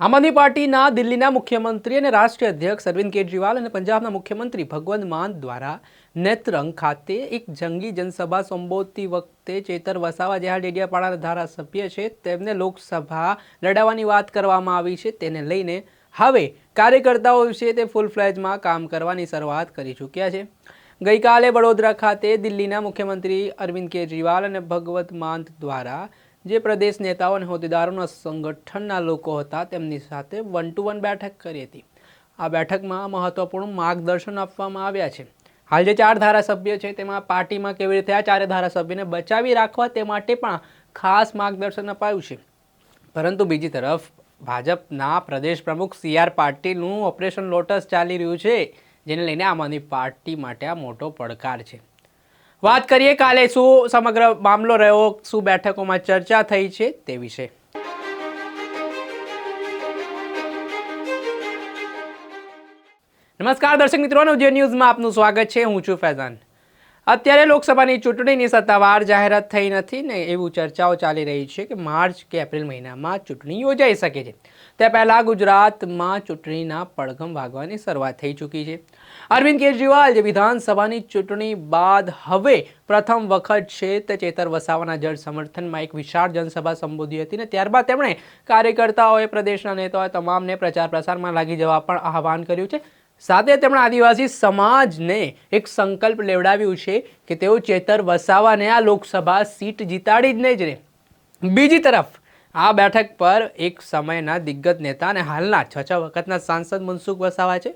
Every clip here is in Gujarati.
આમ આદમી પાર્ટીના દિલ્હીના મુખ્યમંત્રી અને રાષ્ટ્રીય અધ્યક્ષ અરવિંદ કેજરીવાલ અને પંજાબના મુખ્યમંત્રી ભગવંત માન દ્વારા નેત્રંગ ખાતે એક જંગી જનસભા સંબોધતી વખતે ચેતર વસાવા જે ડેડિયાપાડાના ધારાસભ્ય છે. તેમને લોકસભા લડાવવાની વાત કરવામાં આવી છે. તેને લઈને હવે કાર્યકર્તાઓ વિશે તે ફૂલ ફ્લેજમાં કામ કરવાની શરૂઆત કરી ચૂક્યા છે. ગઈકાલે વડોદરા ખાતે દિલ્હીના મુખ્યમંત્રી અરવિંદ કેજરીવાલ અને ભગવત માન દ્વારા જે પ્રદેશ નેતાઓ અને હોદ્દેદારોના સંગઠનના લોકો હતા, તેમની સાથે વન ટુ વન બેઠક કરી હતી. આ બેઠકમાં મહત્વપૂર્ણ માર્ગદર્શન આપવામાં આવ્યા છે. હાલ જે ચાર ધારાસભ્ય છે, તેમાં પાર્ટીમાં કેવી રીતે આ ચારે ધારાસભ્યને બચાવી રાખવા તે માટે પણ ખાસ માર્ગદર્શન અપાયું છે. પરંતુ બીજી તરફ, ભાજપના પ્રદેશ પ્રમુખ સી આર પાટીલનું ઓપરેશન લોટસ ચાલી રહ્યું છે, જેને લઈને આમ આદમી પાર્ટી માટે આ મોટો પડકાર છે. વાત કરીએ કાલે શું સમગ્ર મામલો રહ્યો, શું બેઠકોમાં ચર્ચા થઈ છે તે વિશે. નમસ્કાર દર્શક મિત્રો નવજીવન ન્યૂઝમાં આપનું સ્વાગત છે. હું છું ફૈઝાન. અત્યારે લોકસભાની ચૂંટણીની સત્તાવાર જાહેરાત થઈ નથી ને એવું ચર્ચાઓ ચાલી રહી છે કે માર્ચ કે એપ્રિલ મહિનામાં ચૂંટણી યોજાઈ શકે છે. તે પહેલાં ગુજરાતમાં ચૂંટણીના પડઘમ વાગવાની શરૂઆત થઈ ચૂકી છે. અરવિંદ કેજરીવાલ, જે વિધાનસભાની ચૂંટણી બાદ હવે પ્રથમ વખત છે તે ચેતર વસાવાના જળ સમર્થનમાં એક વિશાળ જનસભા સંબોધી હતી ને ત્યારબાદ તેમણે કાર્યકર્તાઓએ, પ્રદેશના નેતાઓએ તમામને પ્રચાર પ્રસારમાં લાગી જવા પણ આહવાન કર્યું છે. સાથે તેમણે આદિવાસી સમાજને એક સંકલ્પ લેવડાવ્યું છે કે તેઓ ચેતર વસાવાને આ લોકસભા સીટ જીતાડી જ નહીં જ રહે. બીજી તરફ, આ બેઠક પર એક સમયના દિગ્ગજ નેતા અને હાલના છ છ વખતના સાંસદ મનસુખ વસાવા છે.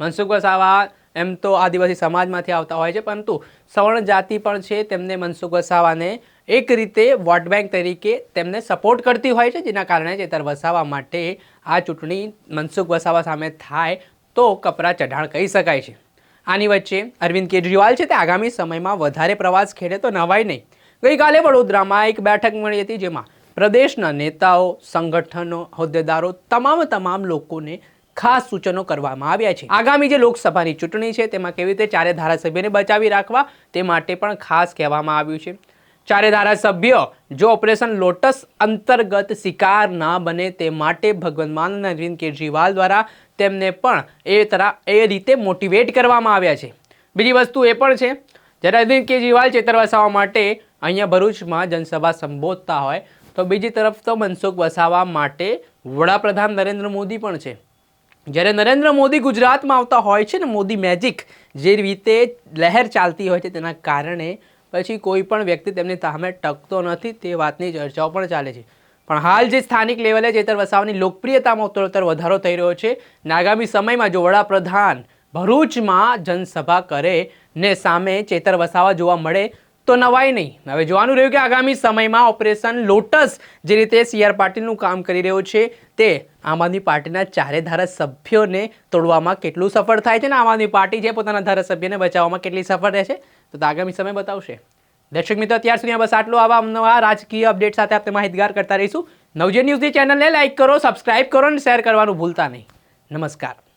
મનસુખ વસાવા એમ તો આદિવાસી સમાજમાંથી આવતા હોય છે, પરંતુ સવર્ણ જાતિ પણ છે. તેમને મનસુખ વસાવાને એક રીતે વોટ બેંક તરીકે તેમને સપોર્ટ કરતી હોય છે, જેના કારણે ચેતર વસાવા માટે આ ચૂંટણી મનસુખ વસાવા સામે થાય. તો કપરા ચઢાણ કહી શકાય છે. આની વચ્ચે અરવિંદ કેજરીવાલ છે તે આગામી સમયમાં વધારે પ્રવાસ ખેડે તો નવાય નહીં. ગઈકાલે વડોદરામાં એક બેઠક મળી હતી જેમાં પ્રદેશના નેતાઓ, સંગઠનો, હોદ્દેદારો તમામ તમામ લોકોને ખાસ સૂચનો કરવામાં આવ્યા છે. આગામી જે લોકસભાની ચૂંટણી છે તેમાં કેવી રીતે ચારે ધારાસભ્યને બચાવી રાખવા તે માટે પણ ખાસ કહેવામાં આવ્યું છે. ચારે ધારાસભ્ય જો ઓપરેશન લોટસ અંતર્ગત શિકાર ના બને તે માટે ભગવાન માન અરવિંદ કેજરીવાલ દ્વારા તેમને પણ એ તરા એ રીતે મોટિવેટ કરવામાં આવ્યા છે. બીજી વસ્તુ એ પણ છે, જ્યારે અરવિંદ કેજરીવાલ ચેતર વસાવા માટે અહીંયા ભરૂચમાં જનસભા સંબોધતા હોય, તો બીજી તરફ તો મનસુખ વસાવા માટે વડાપ્રધાન નરેન્દ્ર મોદી પણ છે. જ્યારે નરેન્દ્ર મોદી ગુજરાતમાં આવતા હોય છે ને, મોદી મેજિક જે રીતે લહેર ચાલતી હોય છે તેના કારણે પછી કોઈ પણ વ્યક્તિ તેમની સામે ટકતો નથી, તે વાતની ચર્ચાઓ પણ ચાલે છે. પણ હાલ જે સ્થાનિક લેવલે ચેતર વસાવાની લોકપ્રિયતામાં ઉત્તરોત્તર વધારો થઈ રહ્યો છે ને આગામી સમયમાં જો વડાપ્રધાન ભરૂચમાં જનસભા કરે ને સામે ચેતર વસાવા જોવા મળે તો નવાય નહીં. હવે જોવાનું રહ્યું કે આગામી સમયમાં ઓપરેશન લોટસ જે રીતે સી આર પાટીલનું કામ કરી રહ્યો છે તે આમ આદમી પાર્ટીના ચારે ધારાસભ્યોને તોડવામાં કેટલું સફળ થાય છે ને આમ આદમી પાર્ટી છે પોતાના ધારાસભ્યને બચાવવામાં કેટલી સફળ રહેશે તો તો આગામી સમય બતાવશે. દર્શક મિત્રો, અત્યાર સુધી બસ આટલું. આવા નવા રાજકીય અપડેટ સાથે આપણે માહિતગાર કરતા રહીશું. નવજે ન્યૂઝની ચેનલને લાઇક કરો, સબસ્ક્રાઇબ કરો અને શેર કરવાનું ભૂલતા નહીં. નમસ્કાર.